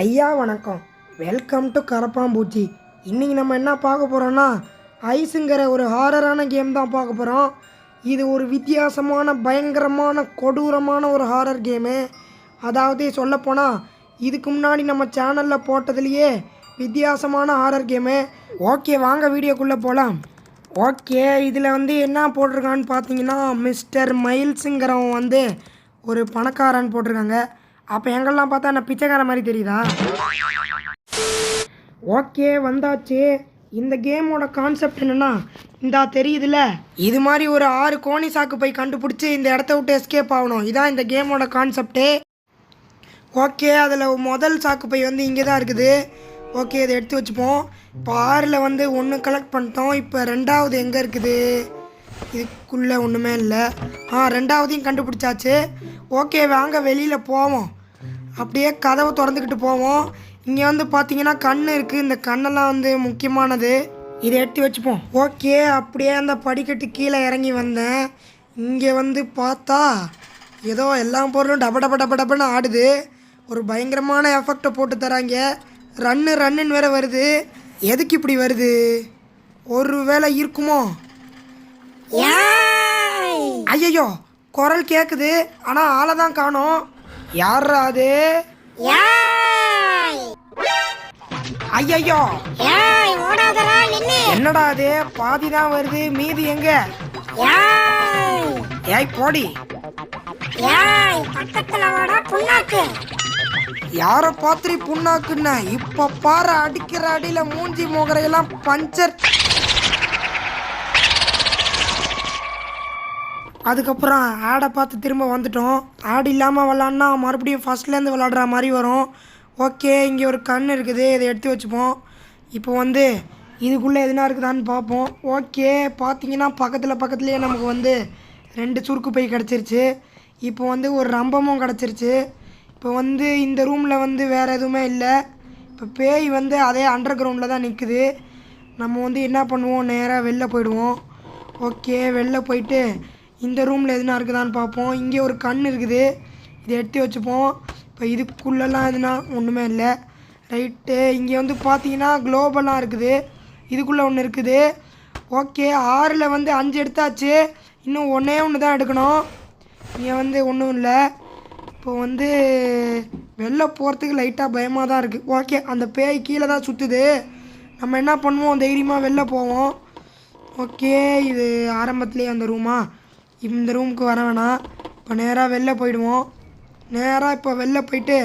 ஐயா வணக்கம். Welcome to கரப்பாம்பூச்சி இன்றைக்கி நம்ம என்ன பார்க்க போகிறோன்னா ஐஸுங்கிற ஒரு ஹாரரான கேம் தான் பார்க்க போகிறோம் இது ஒரு வித்தியாசமான பயங்கரமான கொடூரமான ஒரு ஹாரர் கேமு அதாவது சொல்லப்போனால் இதுக்கு முன்னாடி நம்ம சேனலில் போட்டதுலேயே வித்தியாசமான ஹாரர் கேமு ஓகே வாங்க வீடியோக்குள்ளே போகலாம் ஓகே இதில் வந்து என்ன போட்டிருக்கான்னு பார்த்தீங்கன்னா மிஸ்டர் மைல்ஸுங்கிறவன் வந்து ஒரு பணக்காரன் போட்டிருக்காங்க. அப்போ எங்கெல்லாம் பார்த்தா நான் பிச்சைக்கார மாதிரி தெரியுதா? ஓகே வந்தாச்சு. இந்த கேமோட கான்செப்ட் என்னென்னா இந்தா தெரியுதுல? இது மாதிரி ஒரு ஆறு கோணி சாக்கு போய் கண்டுபிடிச்சி இந்த இடத்த விட்டு எஸ்கேப் ஆகணும். இதான் இந்த கேமோட கான்செப்டே ஓகே அதில் முதல் சாக்கு பை வந்து இங்கே தான் இருக்குது. ஓகே இதை எடுத்து வச்சுப்போம். இப்போ ஆறில் வந்து ஒன்று கலெக்ட் பண்ணிட்டோம். இப்போ ரெண்டாவது எங்கே இருக்குது? இதுக்குள்ளே ஒன்றுமே இல்லை. ஆ ரெண்டாவதையும் கண்டுபிடிச்சாச்சு. ஓகே வாங்க வெளியில் போவோம். அப்படியே கதவை திறந்துக்கிட்டு போவோம். இங்கே வந்து பார்த்தீங்கன்னா கண் இருக்குது இந்த கண்ணெல்லாம் வந்து முக்கியமானது. இதை எடுத்து வச்சுப்போம். ஓகே அப்படியே அந்த படிக்கட்டு கீழே இறங்கி வந்தேன். இங்கே வந்து பார்த்தா ஏதோ எல்லா பொருளும் டப டப டப டபன்னு ஆடுது. ஒரு பயங்கரமான எஃபெக்டை போட்டு தராங்க. ரன்னு ரன்னுன்னு வேற வருது. எதுக்கு இப்படி வருது? ஒரு வேளை இருக்குமோ? ஐயோ குரல் கேட்குது ஆனால் ஆளை தான் காணோம். யாரா அது? ஐயோ என்னடா அது? பாதி தான் வருது மீதி எங்க? ஏய் போடி. யார பாத்திரி புண்ணாக்குன்ன? இப்ப பாரு அடிக்கிற அடியில மூஞ்சி முகரையெல்லாம் பஞ்சர். அதுக்கப்புறம் ஆடை பார்த்து திரும்ப வந்துட்டோம். ஆடு இல்லாமல் விளாட்னா மறுபடியும் ஃபஸ்ட்லேருந்து விளாடுற மாதிரி வரும். ஓகே இங்கே ஒரு கண் இருக்குது இதை எடுத்து வச்சுப்போம். இப்போ வந்து இதுக்குள்ளே எதுனா இருக்குதான்னு பார்ப்போம். ஓகே பார்த்தீங்கன்னா பக்கத்தில் பக்கத்துலேயே நமக்கு வந்து ரெண்டு சுருக்கு பை கிடச்சிருச்சு. இப்போ வந்து ஒரு ரம்பமும் கிடச்சிருச்சு. இப்போ வந்து இந்த ரூமில் வந்து வேறு எதுவுமே இல்லை. இப்போ பேய் வந்து அதே அண்டர் கிரவுண்டில் தான் நிற்குது நம்ம வந்து என்ன பண்ணுவோம்? நேராக வெளில போயிடுவோம். ஓகே வெளில போயிட்டு இந்த ரூமில் எதுனா இருக்குதான்னு பார்ப்போம். இங்கே ஒரு கண் இருக்குது. இதை எடுத்து வச்சுப்போம். இப்போ இதுக்குள்ளெல்லாம் எதுனா ஒன்றுமே இல்லை. ரைட்டு இங்கே வந்து பார்த்தீங்கன்னா குளோபலாக இருக்குது. இதுக்குள்ளே ஒன்று இருக்குது. ஓகே ஆறில் வந்து அஞ்சு எடுத்தாச்சு. இன்னும் ஒன்றே ஒன்று தான் எடுக்கணும். இங்கே வந்து ஒன்றும் இல்லை. இப்போ வந்து வெளில போகிறதுக்கு லைட்டாக பயமாக தான் இருக்குது ஓகே அந்த பேய் கீழே தான் சுற்றுது நம்ம என்ன பண்ணுவோம்? தைரியமாக வெளில போவோம். ஓகே இது ஆரம்பத்துலேயே அந்த ரூமா இந்த ரூமுக்கு வர வேணாம். இப்போ நேராக வெளில போயிடுவோம். நேராக இப்போ வெளில போயிட்டு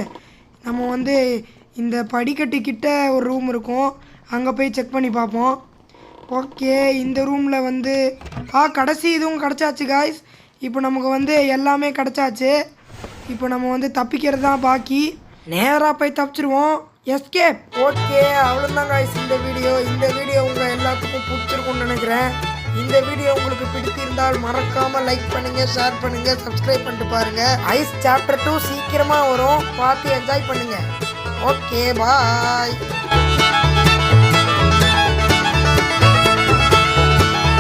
நம்ம வந்து இந்த படிக்கட்டு கிட்ட ஒரு ரூம் இருக்கும். அங்கே போய் செக் பண்ணி பார்ப்போம். ஓகே இந்த ரூமில் வந்து ஆ கடைசி இதுவும் கிடச்சாச்சு காய்ஸ் இப்போ நமக்கு வந்து எல்லாமே கிடச்சாச்சு. இப்போ நம்ம வந்து தப்பிக்கிறது தான் பாக்கி. நேராக போய் தப்பிச்சிருவோம். எஸ்கேப் ஓகே அவ்வளோதான் காய்ஸ் இந்த வீடியோ இந்த வீடியோ உங்கள் எல்லாத்துக்கும் பிடிச்சிருக்கும்னு நினைக்கிறேன். இந்த வீடியோ உங்களுக்கு பிடித்திருந்தால் மறக்காம லைக் பண்ணுங்க ஷேர் பண்ணுங்க சப்ஸ்கிரைப் பண்ணிட்டு பாருங்க. ஐஸ் சாப்டர் டூ சீக்கிரமா வரும். பார்த்து என்ஜாய் பண்ணுங்க. Okay bye